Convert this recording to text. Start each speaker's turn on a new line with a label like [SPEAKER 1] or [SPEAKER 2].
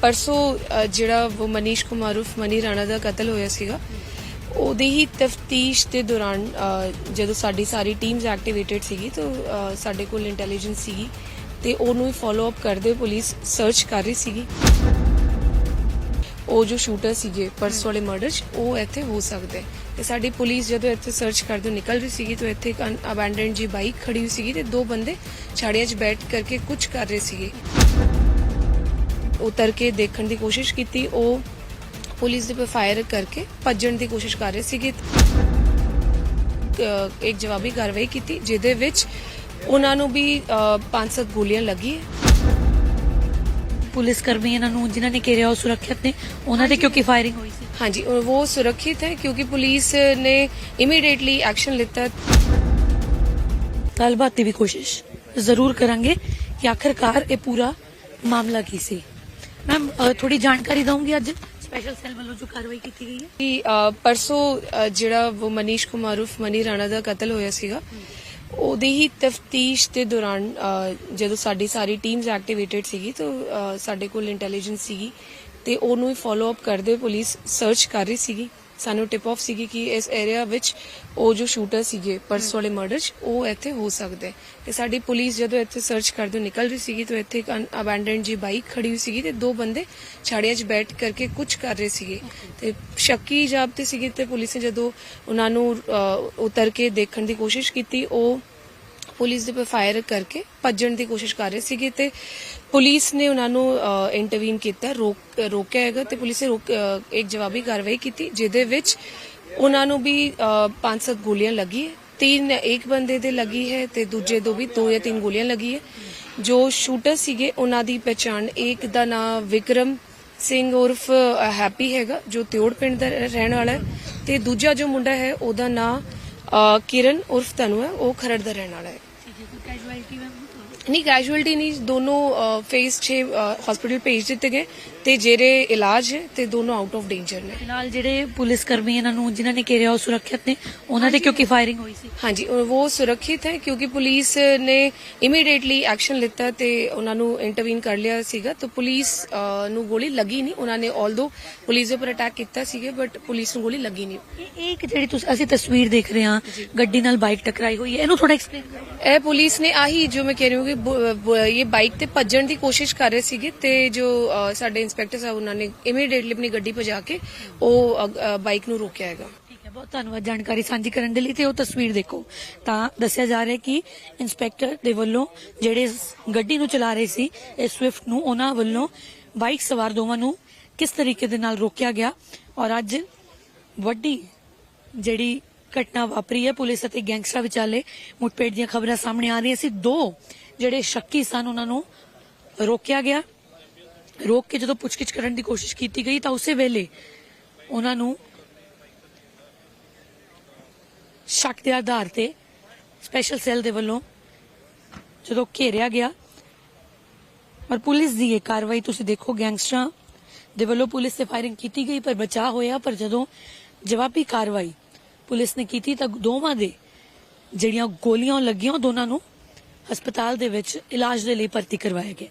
[SPEAKER 1] ਪਰਸੋਂ ਜਿਹੜਾ ਉਹ ਮਨੀਸ਼ ਕੁਮਾਰ ਉਰਫ ਮਨੀ ਰਾਣਾ ਦਾ ਕਤਲ ਹੋਇਆ ਸੀਗਾ, ਉਹਦੀ ਹੀ ਤਫਤੀਸ਼ ਦੇ ਦੌਰਾਨ ਜਦੋਂ ਸਾਡੀ ਸਾਰੀ ਟੀਮਸ ਐਕਟੀਵੇਟਡ ਸੀਗੀ, ਤਾਂ ਸਾਡੇ ਕੋਲ ਇੰਟੈਲੀਜੈਂਸ ਸੀਗੀ ਤੇ ਉਹਨੂੰ ਹੀ ਫਾਲੋ ਅਪ ਕਰਦੇ ਪੁਲਿਸ ਸਰਚ ਕਰ ਰਹੀ ਸੀਗੀ। ਉਹ ਜੋ ਸ਼ੂਟਰ ਸੀਗੇ, ਪਰਸ ਵਾਲੇ ਮਰਡਰ 'ਚ, ਉਹ ਇੱਥੇ ਹੋ ਸਕਦੇ। ਤੇ ਸਾਡੀ ਪੁਲਿਸ ਜਦੋਂ ਇੱਥੇ ਸਰਚ ਕਰਦੇ ਨਿਕਲ ਰਹੀ ਸੀਗੀ, ਤਾਂ ਇੱਥੇ ਇੱਕ ਅਬੈਂਡਨਡ ਜੀ ਬਾਈਕ ਖੜੀ ਹੋਈ ਸੀਗੀ ਤੇ ਦੋ ਬੰਦੇ ਛਾੜੀਆਂ 'ਚ ਬੈਠ ਕਰਕੇ ਕੁਝ ਕਰ ਰਹੇ ਸੀਗੇ। ਉਤਰ ਕੇ ਦੇਖਣ ਦੀ ਕੋਸ਼ਿਸ਼ ਕੀਤੀ ਉਹ ਪੁਲਿਸ ਦੇ ਫਾਇਰ ਕਰਕੇ ਭੱਜਣ ਦੀ ਕੋਸ਼ਿਸ਼ ਕਰ ਰਹੇ ਸੀਗੇ। ਇੱਕ ਜਵਾਬੀ ਕਾਰਵਾਈ ਕੀਤੀ ਜਿਹਦੇ ਵਿੱਚ ਉਹਨਾਂ ਨੂੰ ਵੀ ਅ, ਪੰਜ ਸੱਤ ਗੋਲੀਆਂ ਲੱਗੀ
[SPEAKER 2] ਪੁਲਿਸ ਕਰਮੀ ਇਹਨਾਂ ਨੂੰ ਜਿਨ੍ਹਾਂ ਨੇ ਘੇਰਿਆ ਉਹ ਸੁਰੱਖਿਅਤ ਨੇ ਉਹਨਾਂ ਤੇ ਕਿਉਂਕਿ ਫਾਇਰਿੰਗ ਹੋਈ ਸੀ?
[SPEAKER 1] ਹਾਂਜੀ ਉਹ ਸੁਰੱਖਿਤ ਹੈ ਕਿਉਂਕਿ ਪੁਲਿਸ ਨੇ ਇਮੀਡੀਏਟਲੀ ਐਕਸ਼ਨ ਲਿੱਤਾ।
[SPEAKER 2] ਗੱਲਬਾਤ ਦੀ ਵੀ ਕੋਸ਼ਿਸ਼ ਜ਼ਰੂਰ ਕਰਾਂਗੇ ਕਿ ਆਖਰਕਾਰ ਇਹ ਪੂਰਾ ਮਾਮਲਾ ਕੀ ਸੀ? ਮੈਮ ਥੋੜੀ ਜਾਣਕਾਰੀ ਦਵਾਂਗੀ ਅੱਜ। ਸਪੈਸ਼ਲ ਸੈੱਲ ਵੱਲੋਂ ਜੋ ਕਾਰਵਾਈ ਕੀਤੀ ਗਈ ਹੈ।
[SPEAKER 1] ਕਿ ਪਰਸੋਂ ਜਿਹੜਾ ਉਹ ਮਨੀਸ਼ ਕੁਮਾਰ ਮਨੀ ਰਾਣਾ ਦਾ ਕਤਲ ਹੋਇਆ ਸੀਗਾ ਉਹਦੀ ਹੀ ਤਫਤੀਸ਼ ਦੇ ਦੌਰਾਨ ਅ, ਜਦੋਂ ਸਾਡੀ ਸਾਰੀ ਟੀਮਸ ਐਕਟੀਵੇਟਡ ਸੀਗੀ ਤਾਂ ਸਾਡੇ ਕੋਲ ਇੰਟੈਲੀਜੈਂਸ ਸੀਗੀ ਤੇ ਉਹਨੂੰ ਹੀ ਫਾਲੋ ਅਪ ਕਰਦੇ ਪੁਲਿਸ ਸਰਚ ਕਰ ਰਹੀ ਸੀਗੀ। ਸਾਨੂੰ ਟਿਪ ਆਫ ਸੀਗੀ ਕਿ ਇਸ ਏਰੀਆ ਵਿੱਚ ਉਹ ਜੋ ਸ਼ੂਟਰ ਸੀਗੇ ਪਰਸ ਵਾਲੇ ਮਰਡਰ 'ਚ ਉਹ ਇੱਥੇ ਹੋ ਸਕਦੇ। ਤੇ ਸਾਡੀ ਪੁਲਿਸ ਜਦੋਂ ਇੱਥੇ ਸਰਚ ਕਰਦੇ ਨਿਕਲ ਰਹੀ ਸੀਗੀ ਤਾਂ ਇੱਥੇ ਇੱਕ ਅਬੈਂਡਨਡ ਜੀ ਬਾਈਕ ਖੜੀ ਹੋਈ ਸੀਗੀ ਤੇ ਦੋ ਬੰਦੇ ਛਾੜੀਆਂ 'ਚ ਬੈਠ ਕਰਕੇ ਕੁਝ ਕਰ ਰਹੇ ਸੀਗੇ। ਤੇ ਸ਼ੱਕੀ ਜਾਬਤੇ ਸੀਗੇ ਤੇ ਪੁਲਿਸ ਨੇ ਜਦੋਂ ਉਹਨਾਂ ਨੂੰ ਉਤਰ ਕੇ ਦੇਖਣ ਦੀ ਕੋਸ਼ਿਸ਼ ਕੀਤੀ ਉਹ ਪੁਲਿਸ ਦੇ ਉੱਪਰ ਫਾਇਰ ਕਰਕੇ ਭੱਜਣ ਦੀ ਕੋਸ਼ਿਸ਼ ਕਰ ਰਹੇ ਸੀਗੇ ਤੇ ਪੁਲਿਸ ਨੇ ਉਹਨਾਂ ਨੂੰ ਇੰਟਰਵੀਨ ਕੀਤਾ ਰੋਕ ਰੋਕਿਆ ਹੈਗਾ ਤੇ ਪੁਲਿਸ ਨੇ ਇੱਕ ਜਵਾਬੀ ਕਾਰਵਾਈ ਕੀਤੀ ਜਿਹਦੇ ਵਿੱਚ ਉਹਨਾਂ ਨੂੰ ਵੀ ਅ, ਪੰਜ ਸੱਤ ਗੋਲੀਆਂ ਲੱਗੀ ਤਿੰਨ ਇੱਕ ਬੰਦੇ ਦੇ ਲੱਗੀ ਹੈ ਤੇ ਦੂਜੇ ਦੋ ਵੀ ਦੋ ਜਾਂ ਤਿੰਨ ਗੋਲੀਆਂ ਲੱਗੀ ਹੈ ਜੋ ਸ਼ੂਟਰ ਸੀਗੇ ਉਹਨਾਂ ਦੀ ਪਛਾਣ ਇੱਕ ਦਾ ਨਾਮ ਵਿਕਰਮ ਸਿੰਘ ਉਰਫ ਹੈਪੀ ਹੈਗਾ ਜੋ ਤਿਉੜ ਪਿੰਡ ਦਾ ਰਹਿਣ ਵਾਲਾ ਹੈ ਤੇ ਦੂਜਾ ਜੋ ਮੁੰਡਾ ਹੈ ਉਹਦਾ ਨਾਮ ਕਿਰਨ ਉਰਫ ਤਨੂ ਹੈ ਉਹ ਖਰੜ ਦਾ ਰਹਿਣ ਵਾਲਾ ਹੈ।
[SPEAKER 2] Casualty ma'am?
[SPEAKER 1] ਨਹੀਂ ਕੈਜੂਅਲਟੀ ਨਹੀਂ ਦੋਨੋਂ ਫੇਸ 6 ਹਸਪੀਟਲ ਭੇਜ ਦਿੱਤੇ ਗਏ ਤੇ ਜਿਹੜੇ ਇਲਾਜ ਹੈ ਤੇ ਦੋਨੋਂ ਆਊਟ ਆਫ ਡੇਂਜਰ ਨੇ।
[SPEAKER 2] ਫਿਲਹਾਲ ਜਿਹੜੇ ਪੁਲਿਸ ਕਰਮੀ ਇਹਨਾਂ ਨੂੰ ਜਿਨ੍ਹਾਂ ਨੇ ਘੇਰਿਆ ਉਹ ਸੁਰੱਖਿਅਤ ਨੇ ਉਹਨਾਂ ਤੇ ਕਿਉਂਕਿ ਫਾਇਰਿੰਗ ਹੋਈ ਸੀ?
[SPEAKER 1] ਹਾਂਜੀ ਉਹ ਸੁਰੱਖਿਤ ਹੈ ਕਿਉਂਕਿ ਪੁਲਿਸ ਨੇ ਇਮੀਡੀਏਟਲੀ ਐਕਸ਼ਨ ਲਿੱਤਾ ਤੇ ਉਹਨਾਂ ਨੂੰ ਇੰਟਰਵੀਨ ਕਰ ਲਿਆ ਸੀਗਾ। ਤਾਂ ਪੁਲਿਸ ਨੂੰ ਗੋਲੀ ਲੱਗੀ ਨਹੀਂ। ਉਹਨਾਂ ਨੇ ਆਲਦੋ ਪੁਲਿਸ ਦੇ ਉੱਪਰ ਅਟੈਕ ਕੀਤਾ ਸੀਗਾ ਬਟ ਪੁਲਿਸ ਨੂੰ ਗੋਲੀ ਲੱਗੀ ਨਹੀਂ।
[SPEAKER 2] ਇਹ ਇਹ ਇੱਕ ਜਿਹੜੀ ਤੁਸੀਂ ਅਸੀਂ ਤਸਵੀਰ ਦੇਖ ਰਹੇ ਹਾਂ ਗੱਡੀ ਨਾਲ ਬਾਈਕ ਟਕਰਾਈ ਹੋਈ ਹੈ। ਇਹਨੂੰ ਥੋੜਾ ਐਕਸਪਲੇਨ ਕਰੋ।
[SPEAKER 1] ਇਹ ਪੁਲਿਸ ਨੇ ਆਹੀ ਜੋ ਮੈਂ ਕਹਿ ਰਹੀ ਹਾਂ ਕਿ ਇਹ ਬਾਈਕ ਤੇ ਭੱਜਣ ਦੀ ਕੋਸ਼ਿਸ਼ ਕਰ ਰਹੇ ਸੀਗੇ ਤੇ ਜੋ ਸਾਡੇ ਇੰਸਪੈਕਟਰ ਸਾਹਿਬ ਉਹਨਾਂ ਨੇ ਇਮੀਡੀਏਟਲੀ ਆਪਣੀ ਗੱਡੀ ਭਜਾ ਕੇ ਉਹ ਬਾਈਕ ਨੂੰ ਰੋਕਿਆ ਹੈਗਾ।
[SPEAKER 2] ਬਹੁਤ ਧੰਨਵਾਦ ਜਾਣਕਾਰੀ ਸਾਂਝੀ ਕਰਨ ਦੇ ਲਈ ਤੇ ਉਹ ਤਸਵੀਰ ਦੇਖੋ। ਤਾਂ ਦੱਸਿਆ ਜਾ ਰਿਹਾ ਕਿ ਇੰਸਪੈਕਟਰ ਦੇ ਵੱਲੋਂ ਜਿਹੜੇ ਗੱਡੀ ਨੂੰ ਚਲਾ ਰਹੇ ਸੀ, ਇਹ ਸਵਿਫਟ ਨੂੰ ਉਹਨਾਂ ਵੱਲੋਂ ਬਾਈਕ ਸਵਾਰ ਦੋਵਾਂ ਨੂੰ ਕਿਸ ਤਰੀਕੇ ਦੇ ਨਾਲ ਰੋਕਿਆ ਗਿਆ ਔਰ ਅੱਜ ਵੱਡੀ ਜਿਹੜੀ ਘਟਨਾ ਵਾਪਰੀ ਹੈ ਪੁਲਿਸ ਅਤੇ ਗੈਂਗਸਟਰਾਂ ਵਿਚਾਲੇ ਮੁੱਠਭੇੜ ਦੀਆਂ ਖਬਰਾਂ ਸਾਹਮਣੇ ਆ ਰਹੀਆਂ ਸੀ। ਦੋ ਜਿਹੜੇ ਸ਼ੱਕੀ ਸਨ, ਉਹਨਾਂ ਨੂੰ ਰੋਕਿਆ ਗਿਆ। ਰੋਕ ਕੇ ਜਦੋਂ ਪੁੱਛਗਿੱਛ ਕਰਨ ਦੀ ਕੋਸ਼ਿਸ਼ ਕੀਤੀ ਗਈ ਤਾਂ ਉਸੇ ਵੇਲੇ ਉਹਨਾਂ ਨੂੰ ਸ਼ੱਕ ਦੇ ਆਧਾਰ ਤੇ ਸਪੈਸ਼ਲ ਸੈੱਲ ਦੇ ਵੱਲੋਂ ਜਦੋਂ ਘੇਰਿਆ ਗਿਆ, ਪਰ ਪੁਲਿਸ ਦੀ ਇਹ ਕਾਰਵਾਈ ਤੁਸੀਂ ਦੇਖੋ ਗੈਂਗਸਟਰਾਂ ਦੇ ਵੱਲੋਂ ਪੁਲਿਸ ਤੇ ਫਾਇਰਿੰਗ ਕੀਤੀ ਗਈ, ਪਰ ਬਚਾਅ ਹੋਇਆ। ਪਰ ਜਦੋਂ ਜਵਾਬੀ ਕਾਰਵਾਈ ਪੁਲਿਸ ਨੇ ਕੀਤੀ ਤਾਂ ਦੋਵਾਂ ਦੇ ਜਿਹੜੀਆਂ ਗੋਲੀਆਂ ਲੱਗੀਆਂ ਦੋਨਾਂ ਨੂੰ ਹਸਪਤਾਲ ਦੇ ਵਿੱਚ ਇਲਾਜ ਦੇ ਲਈ ਭਰਤੀ ਕਰਵਾਇਆ ਗਿਆ।